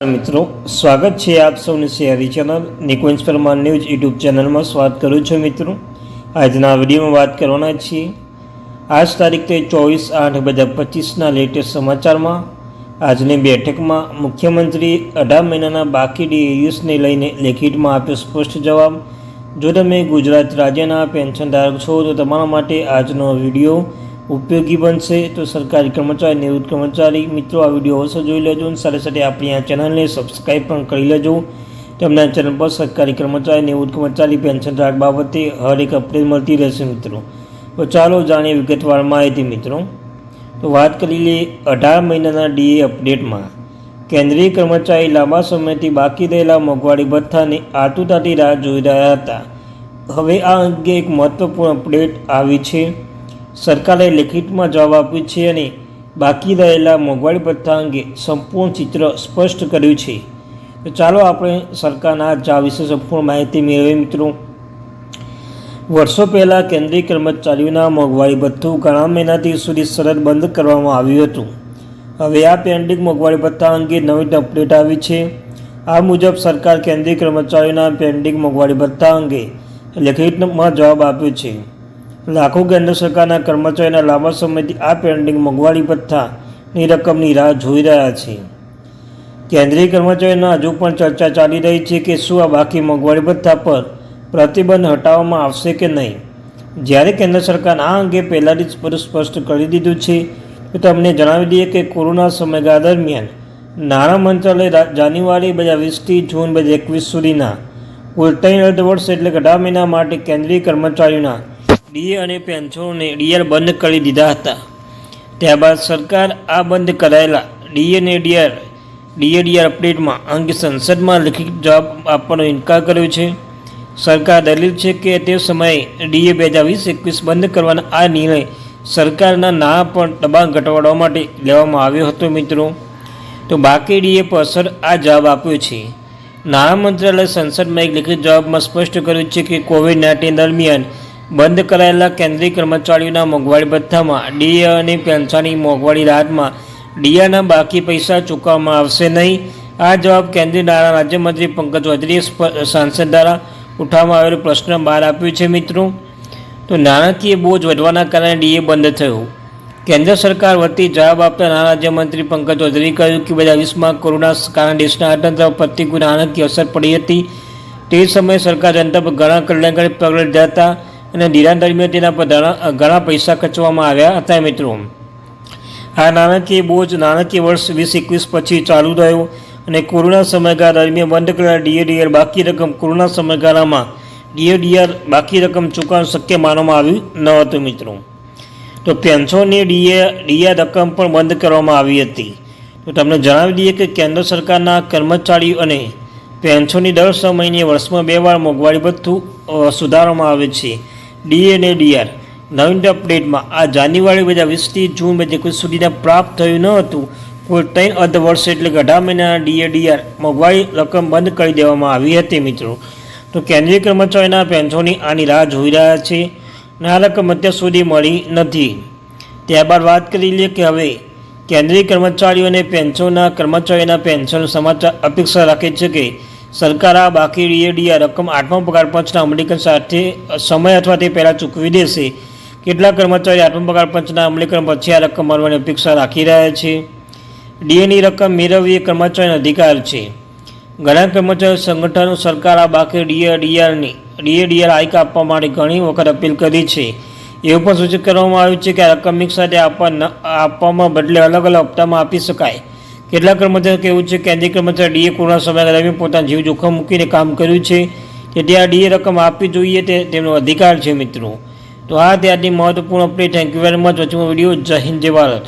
મિત્રો, સ્વાગત છે આપ સૌની શેરી channel Nikunj Parmar news YouTube ચેનલમાં સ્વાગત કરું છું મિત્રો. આજના વિડીયોમાં વાત કરવાના છીએ. આજ તારીખ તે ચોવીસ આઠ બે હજાર પચીસના લેટેસ્ટ સમાચારમાં, આજની બેઠકમાં મુખ્યમંત્રી અઢાર મહિનાના બાકી ડીએયુસને લઈને લેખિતમાં આપ્યો સ્પષ્ટ જવાબ. જો તમે ગુજરાત રાજ્યના પેન્શનધારક છો, તો તમારા માટે આજનો વીડિયો ઉપયોગી બનશે તો સરકારી કર્મચારી નિવૃત્ત કર્મચારી, મિત્રો, આ વીડિયો અવશ્ય જોઈ લેજો અને સાથે સાથે આપણી આ ચેનલને સબસ્ક્રાઈબ પણ કરી લેજો. તેમના ચેનલ પર સરકારી કર્મચારી, નિવૃત્ત કર્મચારી, પેન્શન ધારક બાબતે હર એક અપડેટ મળતી રહેશે, મિત્રો. તો ચાલો જાણીએ વિગતવાર માહિતી, મિત્રો. તો વાત કરી લઈએ અઢાર મહિનાના ડીએ અપડેટમાં. કેન્દ્રીય કર્મચારી લાંબા સમયથી બાકી રહેલા મોંઘવારી ભથ્થાની આતુરતાથી રાહ જોઈ રહ્યા હતા. હવે આ અંગે એક મહત્વપૂર્ણ અપડેટ આવી છે. સરકારે લેખિતમાં જવાબ આપ્યો છે અને બાકી રહેલા મોંઘવારી ભથ્થા અંગે સંપૂર્ણ ચિત્ર સ્પષ્ટ કર્યું છે. તો ચાલો આપણે સરકારના જવાબ વિશે સંપૂર્ણ માહિતી મેળવીએ મિત્રો. વર્ષો પહેલાં કેન્દ્રીય કર્મચારીઓના મોંઘવારી ભથ્થું ઘણા મહિનાથી સુધી સરળ બંધ કરવામાં આવ્યું હતું. હવે આ પેન્ડિંગ મોંઘવારી ભથ્થા અંગે નવી અપડેટ આવી છે. આ મુજબ સરકાર કેન્દ્રીય કર્મચારીઓના પેન્ડિંગ મોંઘવારી ભથ્થા અંગે લેખિતમાં જવાબ આપ્યો છે. લાખો કેન્દ્ર સરકારના કર્મચારીના લાંબા સમયથી આ પેન્ડિંગ મોંઘવારી ભથ્થાની રકમની રાહ જોઈ રહ્યા છે. કેન્દ્રીય કર્મચારીઓના હજુ પણ ચર્ચા ચાલી રહી છે કે શું આ બાકી મોંઘવારી ભથ્થા પર પ્રતિબંધ હટાવવામાં આવશે કે નહીં. જ્યારે કેન્દ્ર સરકાર આ અંગે પહેલાંથી જ સ્પષ્ટ કરી દીધું છે, તો તમને જણાવી દઈએ કે કોરોના સમયગાળા દરમિયાન નાણાં મંત્રાલય જાન્યુઆરી બે હજાર વીસથી જૂન બે હજાર એકવીસ સુધીના કુલ ત્રણ અર્ધ વર્ષ એટલે કે અઢાર મહિના માટે કેન્દ્રીય કર્મચારીઓના ડીએ અને પેન્શનોને ડીઆર બંધ કરી દીધા હતા. ત્યારબાદ સરકાર આ બંધ કરાયેલા ડીએ અને ડીઆર, ડીએ ડીઆર અપડેટમાં અંગે સંસદમાં લેખિત જવાબ આપવાનો ઇનકાર કર્યો છે. સરકાર દલીલ છે કે તે સમયે ડીએ બે હજાર વીસ એકવીસ બંધ કરવાના આ નિર્ણય સરકારના ના પણ દબાણ ઘટાડવા માટે લેવામાં આવ્યો હતો મિત્રો. તો બાકી ડીએ પર અસર આ જવાબ આપ્યો છે. નાણાં મંત્રાલય સંસદમાં એક લેખિત જવાબમાં સ્પષ્ટ કર્યું છે કે કોવિડ નાઇન્ટીન દરમિયાન બંધ કરાયેલા કેન્દ્રીય કર્મચારીઓના મોંઘવારી ભથ્થામાં ડીએ અને પેન્શનની મોંઘવારી રાહતમાં ડીએના બાકી પૈસા ચૂકવવામાં આવશે નહીં. આ જવાબ કેન્દ્રીય નાણાં રાજ્યમંત્રી પંકજ ચૌધરીએ સાંસદ દ્વારા ઉઠાવવામાં આવેલો પ્રશ્ન બહાર આપ્યો છે મિત્રો. તો નાણાકીય બોજ વધવાના કારણે ડીએ બંધ થયું. કેન્દ્ર સરકાર વતી જવાબ આપતા નાણાં રાજ્યમંત્રી પંકજ ચૌધરીએ કહ્યું કે બે હજાર વીસમાં કોરોના કારણે દેશના અર્થતંત્ર પર પ્રતિકૂળ નાણાકીય અસર પડી હતી. તે સમયે સરકાર જનતા પર ઘણા કલ્યાણકારી પગલાં લીધા હતા. અને ધિરાણ દરમિયાન તેના પર ઘણા પૈસા ખર્ચવામાં આવ્યા હતા મિત્રો. આ નાણાકીય બોજ નાણાકીય વર્ષ વીસ એકવીસ પછી ચાલુ રહ્યો અને કોરોના સમયગાળા દરમિયાન બંધ કરેલા ડીએડીઆર બાકી રકમ કોરોના સમયગાળામાં ડીએડીઆર બાકી રકમ ચૂકવવાનું શક્ય માનવામાં આવ્યું ન હતું મિત્રો. તો પેન્શનની ડીએ ડીઆર રકમ પણ બંધ કરવામાં આવી હતી. તો તમને જણાવી દઈએ કે કેન્દ્ર સરકારના કર્મચારીઓ અને પેન્શનની દર છ મહિને વર્ષમાં બે વાર મોંઘવારી ભથ્થું સુધારવામાં આવે છે. ડીએ અને ડીઆર. નવીન અપડેટમાં આ જાન્યુઆરી બે હજાર વીસથી જૂન બે હજાર એકવીસ સુધીના પ્રાપ્ત થયું ન હતું. કુલ ત્રણ અર્ધ વર્ષ એટલે કે અઢાર મહિનાના ડીએડીઆર મોંઘવારી રકમ બંધ કરી દેવામાં આવી હતી મિત્રો. તો કેન્દ્રીય કર્મચારીના પેન્શનની આની રાહ જોઈ રહ્યા છે અને આ રકમ અત્યાર સુધી મળી નથી. ત્યારબાદ વાત કરી લઈએ કે હવે કેન્દ્રીય કર્મચારીઓ અને પેન્શનના કર્મચારીઓના પેન્શન સમાચાર અપેક્ષા રાખે છે કે સરકાર આ બાકી ડીએડી આ રકમ આઠમા પગાર પંચના અમલીકરણ સાથે સમય અથવા તે પહેલાં ચૂકવી દેશે. કેટલા કર્મચારી આઠમા પગાર પંચના અમલીકરણ પછી આ રકમ મળવાની અપેક્ષા રાખી રહ્યા છે. ડીએની રકમ મેળવવી એ કર્મચારીનો અધિકાર છે. ઘણા કર્મચારી સંગઠનો સરકાર આ બાકી ડીએડીઆરની ડીએડીઆર આઈક આપવા માટે ઘણી વખત અપીલ કરી છે. એવું પણ સૂચિત કરવામાં આવ્યું છે કે આ રકમ મિક્સ સાથે આપવા આપવામાં બદલે અલગ અલગ હપ્તામાં આપી શકાય. કેટલાક કર્મચારીઓ કહેવું છે કે કેન્દ્રીય કર્મચારી ડીએ કોરોના સમય દરમિયાન પોતાના જીવ જોખમ મૂકીને કામ કર્યું છે? તેથી આ ડીએ રકમ આપવી જોઈએ તે તેમનો અધિકાર છે મિત્રો. તો આ ત્યારની મહત્વપૂર્ણ update thank you very much વચ્ચે વીડિયો જય હિન્દ, જય ભારત.